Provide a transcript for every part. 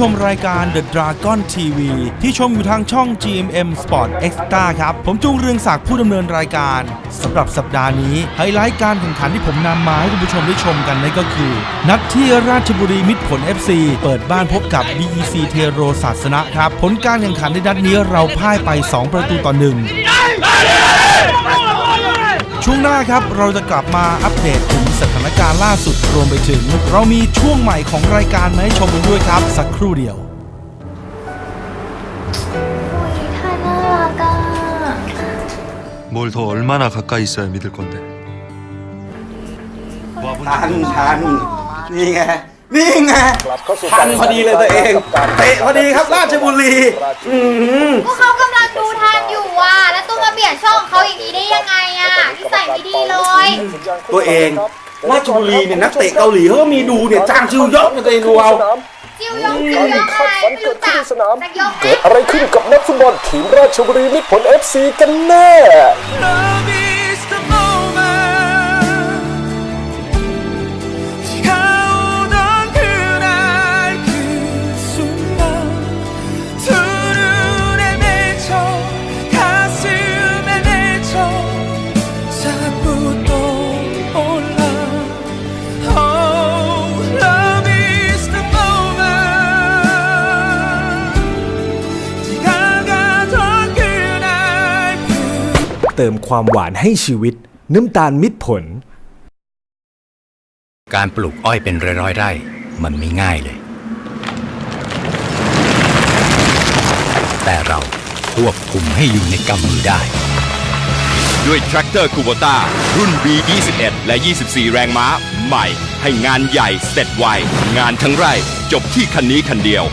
ชมรายการ The Dragon TV ที่ชมอยู่ทางช่อง GMM Sport Extra ครับ ผมจุงเรืองศักดิ์ผู้ดำเนินรายการสำหรับสัปดาห์นี้ ไฮไลท์การแข่งขันที่ผมนำมาให้คุณผู้ชมได้ชมกันนั่นก็คือ นัดที่ราชบุรีมิตรผล FC เปิดบ้านพบกับ BEC เทโรศาสนะครับ ผลการแข่งขันในนัดนี้เราพ่ายไป 2 ประตูต่อหนึ่ง ช่วงหน้าครับเราจะกลับมาอัปเดตถึงสถานการณ์ล่าสุดรวมไปถึง เรามีช่วงใหม่ของรายการมาให้ชมกันด้วยครับ สักครู่เดียว โอ้ยท่าน่ารักอ่ะ 뭘 더 얼마나 가까이 있어야 믿을 건데. ทันทันนี่ไง นี่ไงทันพอดีเลยตัวเองเตะพอดีครับราชบุรีอืมพวกเขากำลังดูทานอยู่อะ แล้วตุ้มมาเปลี่ยนช่องเขาอย่างนี้ได้ยังไงอะนิสัยไม่ดีเลย ตัวเองราชบุรีเนี่ยนักเตะเกาหลีเขาก็มีดูเนี่ยจ้างชิวยอกเนี่ยตัวเองดูเอาจิวยองจิวยองอะไรไม่รู้จักแต่ยองไหมเกิดอะไรขึ้นกับนักฟุตบอลทีมราชบุรีมิตรผล FC กันแน่ เติมความหวานให้ชีวิต น้ำตาลมิตรผล การปลูกอ้อยเป็นร้อยๆไร่ มันไม่ง่ายเลย แต่เราควบคุมให้อยู่ในกำมือได้ ด้วยแทรกเตอร์คูโบต้ารุ่น B21 และ 24 แรงม้า ใหม่ ให้งานใหญ่เสร็จไว งานทั้งไร่จบที่คันนี้คันเดียว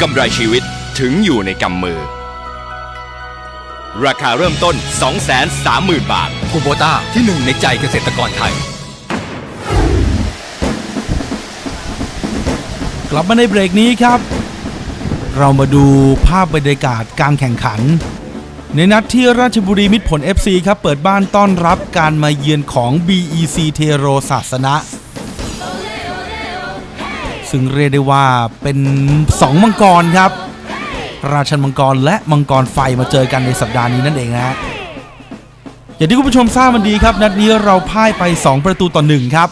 กำไรชีวิตถึงอยู่ในกำมือ ราคาเริ่มต้น 230,000 บาทคูโบต้าที่หนึ่งในใจเกษตรกรไทย กลับมาในเบรกนี้ครับ เรามาดูภาพบรรยากาศการแข่งขัน ในนัดที่ราชบุรีมิตรผล FC ครับ เปิดบ้านต้อนรับการมาเยือนของ BEC เทโรศาสนะ ซึ่งเรียกได้ว่าเป็น2มังกรครับ ราชันมังกรและมังกรไฟมาเจอกันในสัปดาห์นี้นั่นเองนะฮะอย่างที่คุณผู้ชมทราบมันดีครับ นัดนี้เราพ่ายไป 2 ประตูต่อหนึ่งครับ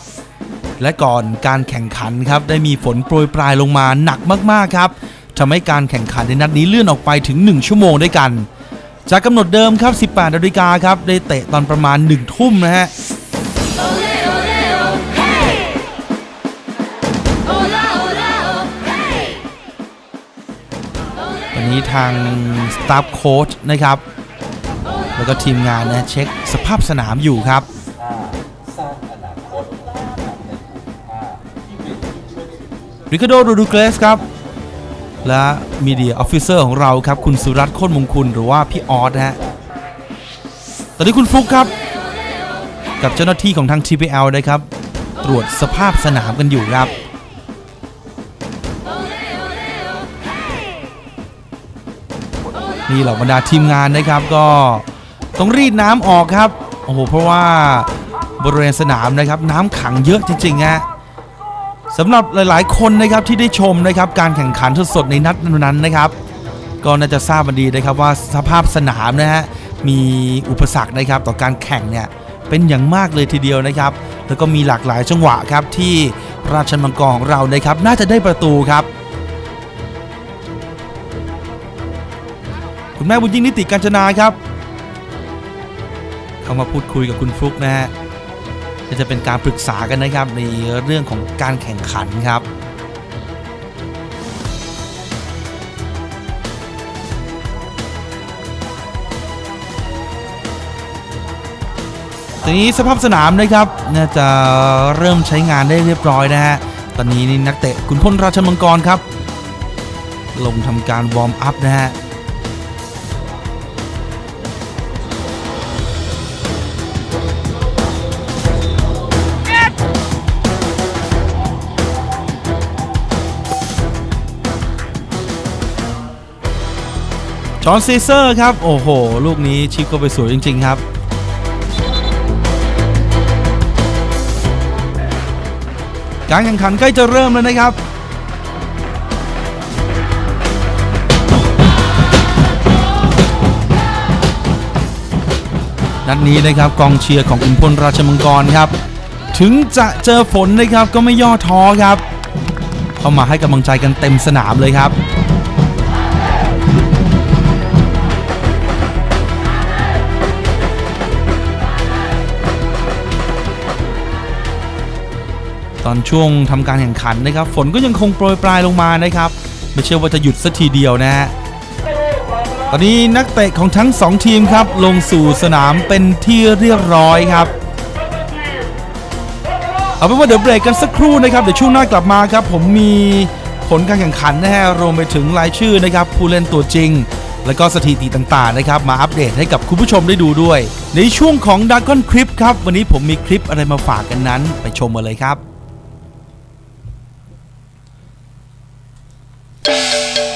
และก่อนการแข่งขันครับได้มีฝนโปรยปลายลงมาหนักมากๆครับทำให้การแข่งขันในนัดนี้เลื่อนออกไปถึง 1 ชั่วโมงด้วยกัน จากกำหนดเดิมครับ 18นาฬิกาครับได้เตะตอนประมาณ 1 ทุ่มนะฮะ นี้ทางสตาฟโค้ชนะครับ แล้วก็ทีมงานนะเช็คสภาพสนามอยู่ครับริคาโดโรดูเกรสครับ และมีเดียออฟฟิเซอร์ของเราครับ คุณสุรัตน์โคตรมงคุณหรือว่าพี่ออสฮะตอนนี้คุณฟลุกครับ กับเจ้าหน้าที่ของทาง TPL นะครับ ตรวจสภาพสนามกันอยู่ครับ นี่เหล่าบรรดาทีมงานนะครับก็ต้องรีดน้ำออกครับโอ้โหเพราะว่าบริเวณสนามนะครับน้ำขังเยอะจริงๆฮะสำหรับหลายๆ คนนะครับที่ได้ชมนะครับการแข่งขันสดๆในนัดนั้นๆนะครับ ก็น่าจะทราบกันดีนะครับว่าสภาพสนามนะฮะมีอุปสรรคนะครับต่อการแข่งเนี่ยเป็นอย่างมากเลยทีเดียวนะครับ แล้วก็มีหลากหลายจังหวะครับที่ราชมังกรของเรานะครับน่าจะได้ประตูครับ คุณแม่บุญยิ่งนิติกัญจนาครับ เข้ามาพูดคุยกับคุณฟลุกนะฮะจะเป็นการปรึกษากันนะครับในเรื่องของการแข่งขันครับตอนนี้สภาพสนามนะครับน่าจะเริ่มใช้งานได้เรียบร้อยนะฮะ ตอนนี้นี่นักเตะคุณพลราชมังกรครับ ลงทำการวอร์มอัพนะฮะ จอนซีเซอร์ครับ โอ้โห ลูกนี้ชิปก็ไปสวยจริง ๆ ครับ การแข่งขันใกล้จะเริ่มแล้วนะครับ นัดนี้นะครับกองเชียร์ของอุนพลราชมังกรครับ ถึงจะเจอฝนนะครับก็ไม่ย่อท้อครับ เข้ามาให้กำลังใจกันเต็มสนามเลยครับ ตอนช่วงทำการแข่งขันนะครับ ฝนก็ยังคงโปรยปลายลงมานะครับ ไม่เชื่อว่าจะหยุดสักทีเดียวนะฮะตอนนี้นักเตะของทั้ง 2 ทีมครับ ลงสู่สนามเป็นที่เรียบร้อยครับ เอาเป็นว่าเดี๋ยวเบรกกันสักครู่นะครับ เดี๋ยวช่วงหน้ากลับมาครับ ผมมีผลการแข่งขันนะฮะรวมไปถึงรายชื่อนะครับ ผู้เล่นตัวจริง แล้วก็สถิติต่างๆนะครับ มาอัปเดตให้กับคุณผู้ชมได้ดูด้วย ในช่วงของ d a r k o n Clip ครับ วันนี้ผมมีคลิปอะไรมาฝากกันนั้น ไปชมมาเลยครับ Música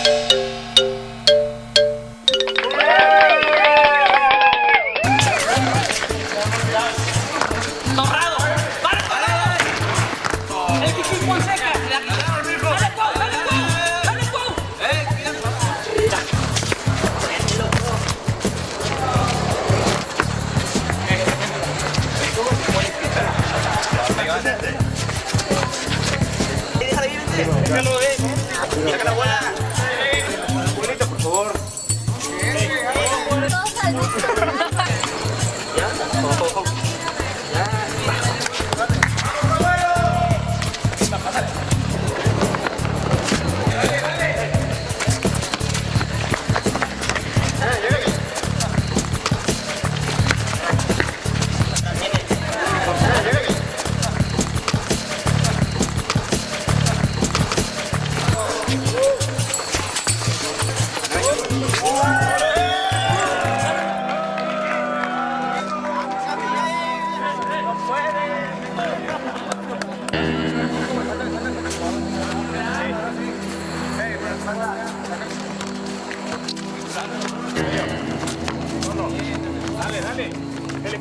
Dale.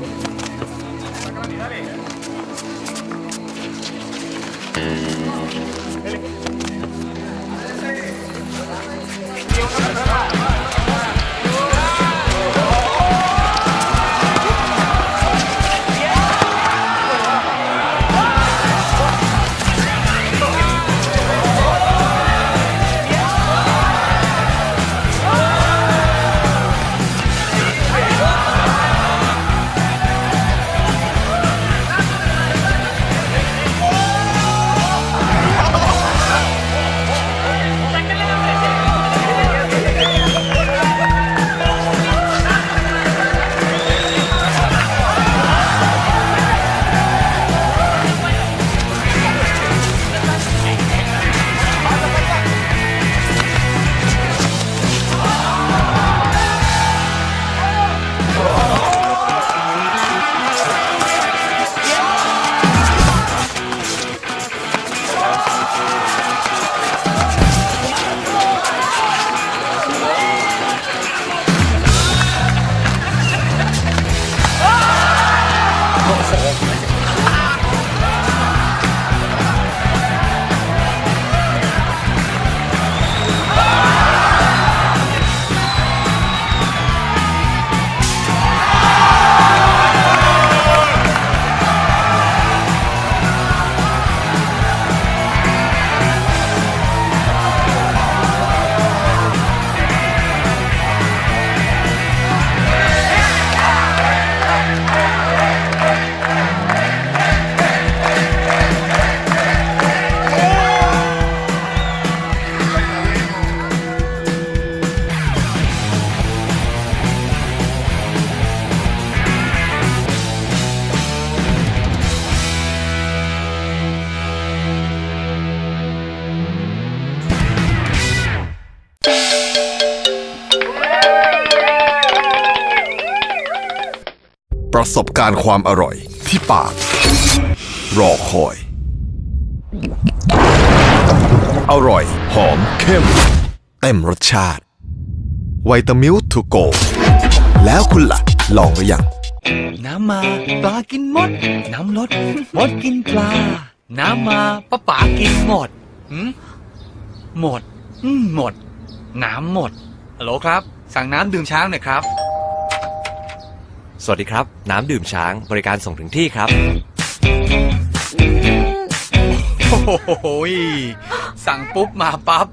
Sácala, dale. ประสบการณ์ความอร่อยที่ปาก รอคอย อร่อย หอมเข้ม เต็มรสชาติไวตามิลทูโก แล้วคุณล่ะ ลองหรือยัง น้ำมาปลากินมด น้ำลดมดกินปลา น้ำมาป้าป๋ากินหมดหืมหมด อืมหมด น้ำหมดฮัลโหลครับ สั่งน้ำดื่มช้างหน่อยครับ สวัสดีครับ น้ำดื่มช้างบริการส่งถึงที่ครับ โอ้โหยสั่งปุ๊บมาปั๊บ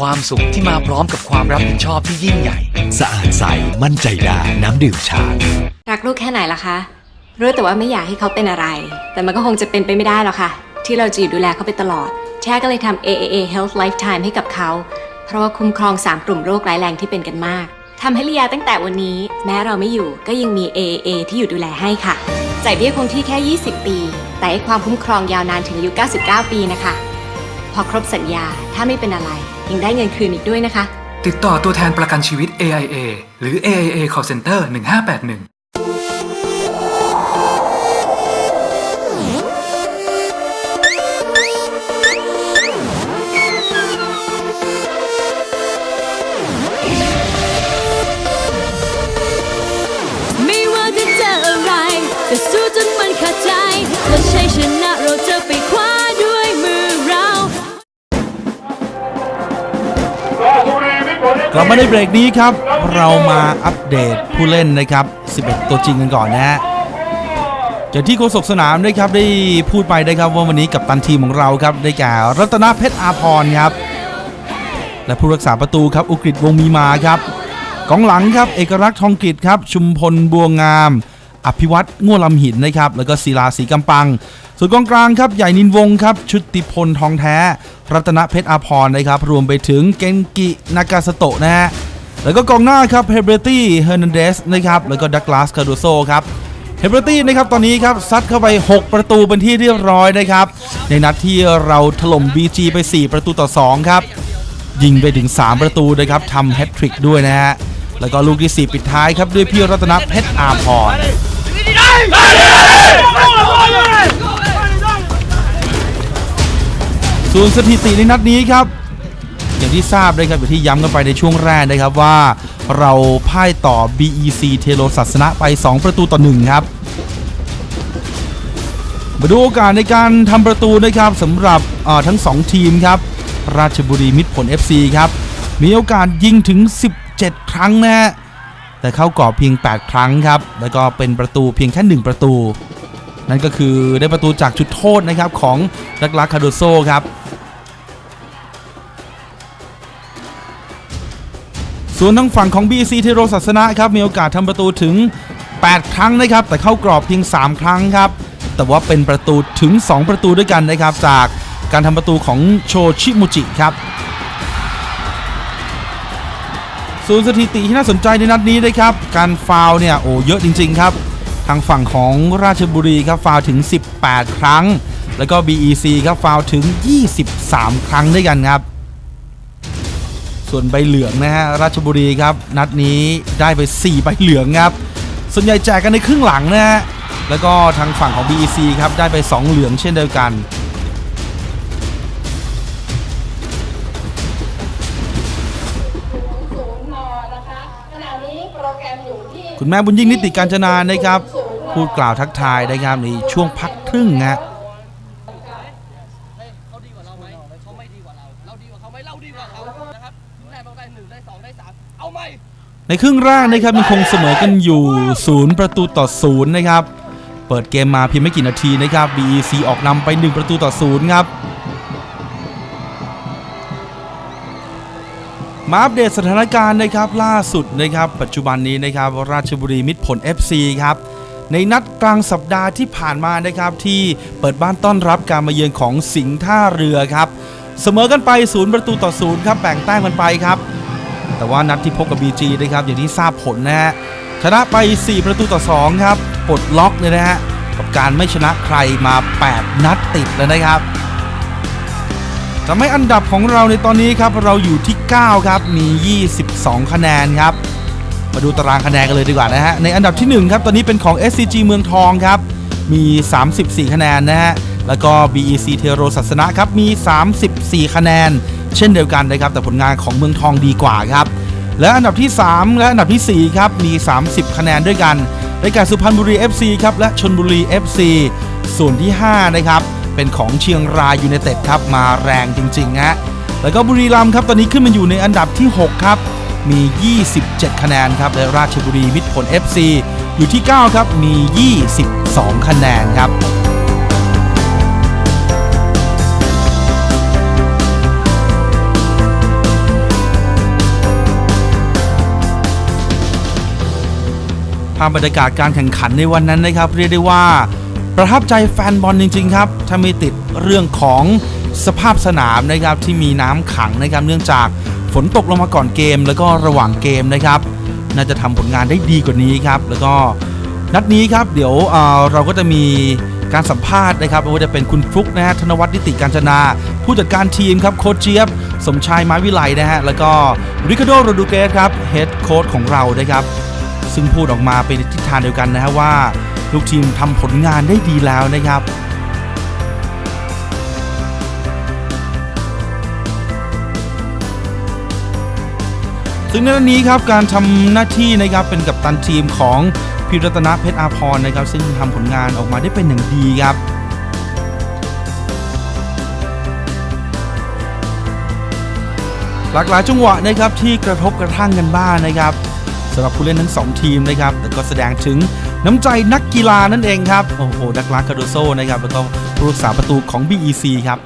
ความสุขที่มาพร้อมกับความรับผิดชอบที่ยิ่งใหญ่ สะอาดใสมั่นใจได้น้ำดื่มช้าง รักลูกแค่ไหนล่ะคะ รู้แต่ว่าไม่อยากให้เขาเป็นอะไร แต่มันก็คงจะเป็นไปไม่ได้หรอกค่ะ ที่เราจะอยู่ดูแลเขาไปตลอด แช่ก็เลยทำ AAA Health Lifetime ให้กับเขา เพราะว่าคุ้มครอง 3 กลุ่มโรคร้ายแรงที่เป็นกันมาก ทำให้ลียาตั้งแต่วันนี้ แม้เราไม่อยู่ก็ยังมี AAA ที่อยู่ดูแลให้ค่ะจ่ายเบี้ยคงที่แค่ 20 ปี แต่ให้ความคุ้มครองยาวนานถึงอายุ 99 ปีนะคะ พอครบสัญญาถ้าไม่เป็นอะไร ยังได้เงินคืนอีกด้วยนะคะ ติดต่อตัวแทนประกันชีวิต AIA หรือ AIA Call Center 1581 กลับมาในเบรกนี้ครับ เรามาอัปเดตผู้เล่นนะครับ 11 ตัวจริงกันก่อนนะฮะจากที่โฆษกสนามนะครับได้พูดไปนะครับว่าวันนี้กับตันทีมของเราครับได้แก่รัตนเพชรอาพรครับ และผู้รักษาประตูครับอุกฤษวงมีมาครับกองหลังครับเอกลักษณ์ทองกฤษครับชุมพลบัวงาม อภิวัตง่วลำหินนะครับแล้วก็ศิลาสีกำปัง ส่วนกองกลางครับใหญ่นินวงครับชุติพลทองแท้ รัตนเพชรอาพรนะครับรวมไปถึงเกนกินากาสโตะนะฮะแล้วก็กองหน้าครับเฮเบรตี้เฮอร์นันเดสนะครับแล้วก็ดักลาสคาร์โดโซครับเฮเบรตี้นะครับตอนนี้ครับซัดเข้าไป 6 ประตูเป็นที่เรียบร้อยนะครับในนัดที่เราถล่ม BG ไป 4 ประตูต่อ 2 ครับ ยิงไปถึง 3 ประตูนะครับทำแฮตทริกด้วยนะฮะแล้วก็ลูกที่ 4 ปิดท้ายครับด้วยพี่รัตนเพชรอาพร ส่วนสถิติในนัดนี้ครับ อย่างที่ทราบนะครับอย่างที่ย้ำกันไปในช่วงแรกนะครับว่า เราพ่ายต่อ BEC เทโลศาสนะไป 2 ประตูต่อ 1 ครับ มาดูโอกาสในการทำประตูนะครับสำหรับทั้ง 2 ทีมครับ ราชบุรีมิตรผล FC ครับ มีโอกาสยิงถึง 17 ครั้งนะฮะแต่เข้ากรอบเพียง 8 ครั้งครับ แล้วก็เป็นประตูเพียงแค่ 1 ประตู นั่นก็คือได้ประตูจากจุดโทษนะครับของดักลาคาโดโซครับ ส่วนทางฝั่งของ BC เทโรศาสนะครับมีโอกาสทำประตูถึง 8 ครั้งนะครับ แต่เข้ากรอบเพียง 3 ครั้งครับ แต่ว่าเป็นประตูถึง 2 ประตูด้วยกันนะครับ จากการทำประตูของโชชิมุจิครับส่วนสถิติที่น่าสนใจในนัดนี้นะครับ การฟาวเนี่ยโอ้เยอะจริง ๆ ครับ ทางฝั่งของราชบุรีครับฟาวถึง 18 ครั้ง แล้วก็ BEC ครับฟาวถึง 23 ครั้งด้วยกันครับ ส่วนใบเหลืองนะฮะราชบุรีครับ นัดนี้ได้ไป 4 ใบเหลืองครับ ส่วนใหญ่แจกกันในครึ่งหลังนะฮะแล้วก็ทางฝั่งของ BEC ครับได้ไป 2 เหลืองเช่นเดียวกันคุณแม่บุญยิ่งนิติการจนานะครับ พูดกล่าวทักทายนะครับในช่วงพักครึ่งนะฮะ ในครึ่งแรกนะครับยังคงเสมอกันอยู่ 0 ประตูต่อ 0 นะครับ เปิดเกมมาเพียงไม่กี่นาทีนะครับ BEC ออกนำไป 1 ประตูต่อ 0 ครับ มาอัปเดตสถานการณ์นะครับล่าสุดนะครับ ปัจจุบันนี้นะครับ ราชบุรีมิตรผล FC ครับในนัดกลางสัปดาห์ที่ผ่านมานะครับที่เปิดบ้านต้อนรับการมาเยือนของสิงห์ท่าเรือครับ เสมอกันไป0ประตูต่อ0ครับแบ่งแต้มกันไปครับ แต่ว่านัดที่พบกับ BG นะครับอย่างที่ทราบผลนะฮะชนะไป 4 ประตูต่อ 2 ครับปลดล็อกเลยนะฮะกับการไม่ชนะใครมา 8 นัดติดแล้วนะครับทำให้อันดับของเราในตอนนี้ครับเราอยู่ที่ 9 ครับมี 22 คะแนนครับ มาดูตารางคะแนนกันเลยดีกว่านะฮะในอันดับที่ 1 ครับตอนนี้เป็นของ SCG เมืองทองครับมี 34 คะแนนนะฮะ แล้วก็ BEC เทโรศาสนะครับ มี 34 คะแนน เช่นเดียวกันนะครับ แต่ผลงานของเมืองทองดีกว่าครับ และอันดับที่ 3 และอันดับทีสี่ 4 ครับ มี 30 คะแนนด้วยกันได้แก่สุพรรณบุรี FC ครับ และชนบุรี FC ส่วนที่ 5 นะครับ เป็นของเชียงรายยูไนเต็ดครับ มาแรงจริงๆฮะแล้วก็บุรีรัมย์ครับ ตอนนี้ขึ้นมาอยู่ในอันดับที่ 6 ครับ มี 27 คะแนนครับ และราชบุรีมิตรผล FC อยู่ที่ 9 ครับ มี 22 คะแนนครับ ภาพบรรยากาศการแข่งขันในวันนั้นนะครับ เรียกได้ว่า ประทับใจแฟนบอลจริง ๆ ครับ ถ้าไม่ติดเรื่องของสภาพสนามนะครับที่มีน้ำขังนะครับเนื่องจากฝนตกลงมาก่อนเกม แล้วก็ระหว่างเกมนะครับ น่าจะทำผลงานได้ดีกว่านี้ครับ แล้วก็นัดนี้ครับเดี๋ยวเเราก็จะมีการสัมภาษณ์นะครับไม่ว่าจะเป็นคุณฟลุกนะฮะธนวัฒน์นิติการจนา ผู้จัดการทีมครับโค้ชเจี๊ยบ สมชายไม้วิไลนะฮะแล้วก็ริคาโดโรดูเกสครับเฮดโค้ชของเรานะครับ ซึ่งพูดออกมาเป็นทิศทางเดียวกันนะฮะว่าลูกทีมทำผลงานได้ดีแล้วนะครับซึ่งในวันนี้ครับการทำหน้าที่นะครับเป็นกัปตันทีมของพิรัตนเพชรอาพรนะครับ ซึ่งทำผลงานออกมาได้เป็นอย่างดีครับ หลากหลายจังหวะนะครับที่กระทบกระทั่งกันบ้างนะครับ สำหรับผู้เล่นทั้ง 2 ทีมนะครับแต่ก็แสดงถึงน้ำใจนักกีฬานั่นเองครับโอ้โหดักลาคาโดโซนะครับแล้วก็ผู้รักษาประตูของ BEC ครับ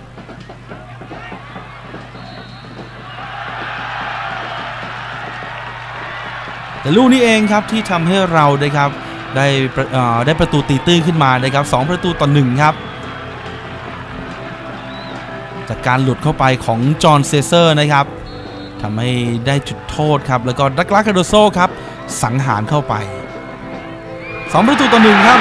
แต่ลูกนี้เองครับที่ทำให้เรานะครับได้ประเอ่อได้ประตูตีตื้นขึ้นมานะครับสองประตูต่อหนึ่งครับจากการหลุดเข้าไปของจอห์นเซเซอร์นะครับทำให้ได้จุดโทษครับ แล้วก็ดักลาคาโดโซครับ สังหารเข้าไป2ประตูต่อหนึ่งครับ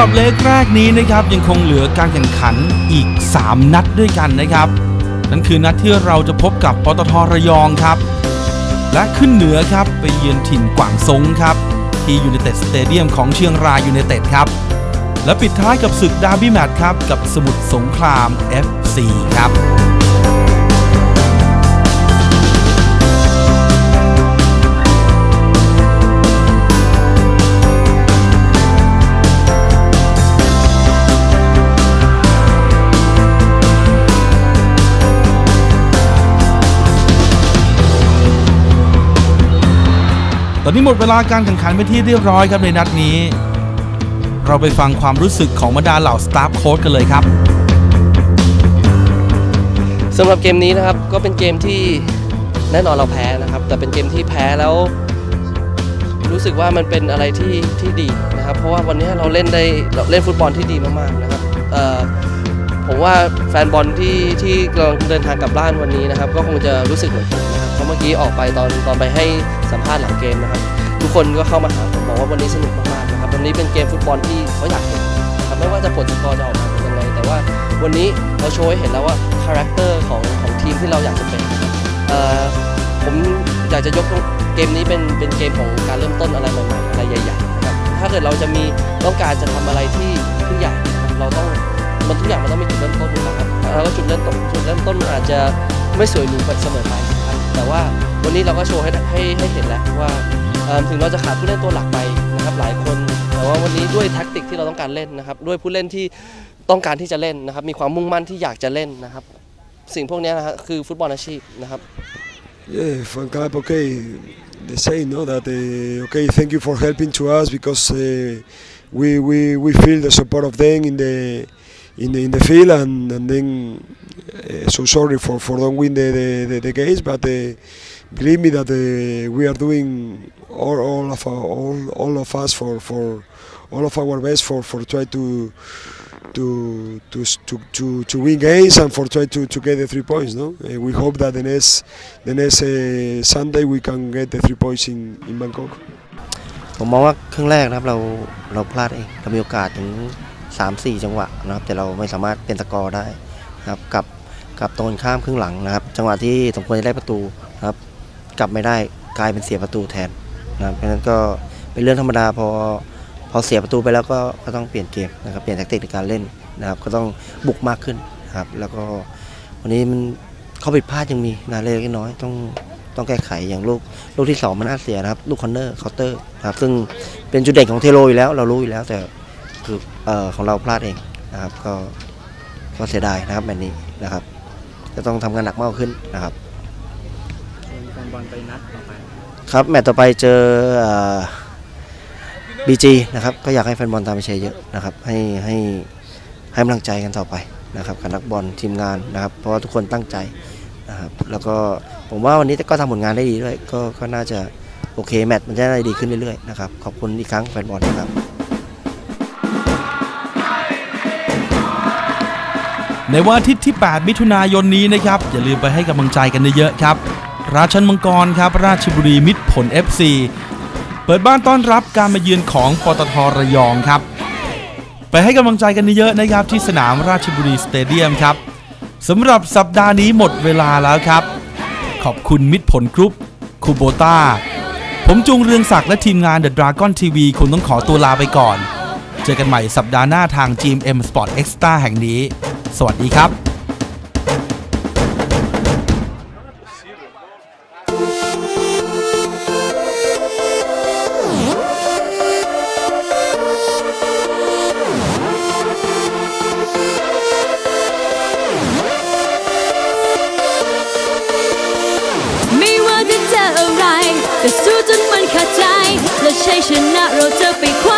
หรับเลกแรกนี้นะครับยังคงเหลือการแข่งขันอีก 3 นัดด้วยกันนะครับ นั่นคือนัดที่เราจะพบกับปตทระยองครับ และขึ้นเหนือครับไปเยือนถิ่นกวางซงครับ ที่ยูเนเต็ดสเตเดียมของเชียงรายยูเนเต็ดครับ และปิดท้ายกับศึกดาร์บี้แมตช์ครับกับสมุทรสงคราม FC ครับ อนนี้หมดเวลาการแข่งขันไปที่เรียบร้อยครับในนัดนี้ เราไปฟังความรู้สึกของบรรดาเหล่าสตาฟโค้ชกันเลยครับสำหรับเกมนี้นะครับก็เป็นเกมที่แน่นอนเราแพ้นะครับ แต่เป็นเกมที่แพ้แล้ว รู้สึกว่ามันเป็นอะไรที่ที่ดีนะครับ เพราะว่าวันนี้เราเล่นได้เราเล่นฟุตบอลที่ดีมากๆนะครับผมว่าแฟนบอลที่ที่กำลังเดินทางกลับบ้านวันนี้นะครับ ก็คงจะรู้สึกเหมือนผมนะครับ เมื่อกี้ออกไปตอนตอนไปให้สัมภาษณ์หลังเกมนะครับ ทุกคนก็เข้ามาหาผมบอกว่าวันนี้สนุกมากๆนะครับวันนี้เป็นเกมฟุตบอลที่เขาอยากเห็นนะครับไม่ว่าจะผลสกอร์จะออกมาเป็นยังไงแต่ว่าวันนี้เราโชว์ให้เห็นแล้วว่าคาแรคเตอร์ของของทีมที่เราอยากจะเป็นเอ่อผมอยากจะยกเกมนี้เป็นเป็นเกมของการเริ่มต้นอะไรใหม่ๆอะไรใหญ่ๆนะครับถ้าเกิดเราจะมีต้องการจะทำอะไรที่ที่ใหญ่เราต้องมันทุกอย่างมันต้องมีจุดเริ่มต้นอยู่แล้วครับแล้วก็จุดเริ่มต้นจุดเริ่มต้นอาจจะไม่สวยหรูเสมอไป แต่ว่าวันนี้เราก็โชว์ให้ให้ให้เห็นแล้วว่าถึงเราจะขาดผู้เล่นตัวหลักไปนะครับหลายคน แต่ว่าวันนี้ด้วยแท็กติกที่เราต้องการเล่นนะครับด้วยผู้เล่นที่ต้องการที่จะเล่นนะครับมีความมุ่งมั่นที่อยากจะเล่นนะครับ สิ่งพวกนี้นะครับคือฟุตบอลอาชีพนะครับ Yeah, fan club, okay. They say no that uh, okay. Thank you for helping to us because uh, we, we we feel the support of them in the in the in the field and and then uh, so sorry for for don't win the the, the, the games, but uh, believe me that uh, we are doing all, all of our, all all of us for for all of our best for for try to to to to to, to win games and for try to, to get the three points. No, uh, we hope that the next the next uh, Sunday we can get the three points in in Bangkok. ผมมองว่าครึ่งแรกนะครับเราเราพลาดเองเรามีโอกาสถึง 3-4 จังหวะนะครับ แต่เราไม่สามารถเป็นสกอร์ได้นะครับกับกับตรงกันข้ามครึ่งหลังนะครับ จังหวะที่สมควรจะได้ประตูนะครับ กลับไม่ได้กลายเป็นเสียประตูแทนนะครับเพราะฉะนั้นก็เป็นเรื่องธรรมดาพอพอเสียประตูไปแล้วก็ก็ต้องเปลี่ยนเกมนะครับเปลี่ยนแทคติกในการเล่นนะครับ ก็ต้องบุกมากขึ้นนะครับ แล้วก็วันนี้มันเข้อผิดพลาดยังมีนะเล็กน้อยต้องต้องแก้ไขอย่างลูกลูกที่สองมันน่าเสียนะครับ ลูกคอนเนอร์เคาน์เตอร์นะครับซึ่งเป็นจุดเด่นของเทโรอยู่แล้วเรารู้อยู่แล้วแต่ คือเอ่อของเราพลาดเองนะครับ ก็ก็เสียดายนะครับแบบนี้นะครับ จะต้องทำงานหนักมากขึ้นนะครับครับแมตต์ต่อไปเจอบีจีนะครับก็อยากให้แฟนบอลตามไปเชียร์เยอะนะครับ ให้ให้ให้กำลังใจกันต่อไปนะครับกับนักบอลทีมงานนะครับ เพราะว่าทุกคนตั้งใจนะครับ แล้วก็ผมว่าวันนี้ก็ทำผลงานได้ดีด้วยก็ก็น่าจะโอเคแมตต์มันจะได้ดีขึ้นเรื่อยๆนะครับขอบคุณอีกครั้งแฟนบอลนะครับ ในวันอาทิตย์ที่ 8 มิถุนายนนี้นะครับ อย่าลืมไปให้กำลังใจกันเยอะๆครับ ราชันมังกรครับ ราชบุรีมิตรผล FC เปิดบ้านต้อนรับการมาเยือนของปตทระยองครับ ไปให้กำลังใจกันเยอะๆนะครับ ที่สนามราชบุรีสเตเดียมครับสำหรับสัปดาห์นี้หมดเวลาแล้วครับ ขอบคุณมิตรผลกรุ๊ปคูโบต้าผมจุงเรืองศักดิ์และทีมงาน The Dragon TV คงต้องขอตัวลาไปก่อน เจอกันใหม่สัปดาห์หน้าทาง GMM Sport Extra แห่งนี้ สวัสดีครับไม่ว่าจะเจออะไรก็สู้จนมันขาดใจ และใช้ชนะเราจะไปคว้า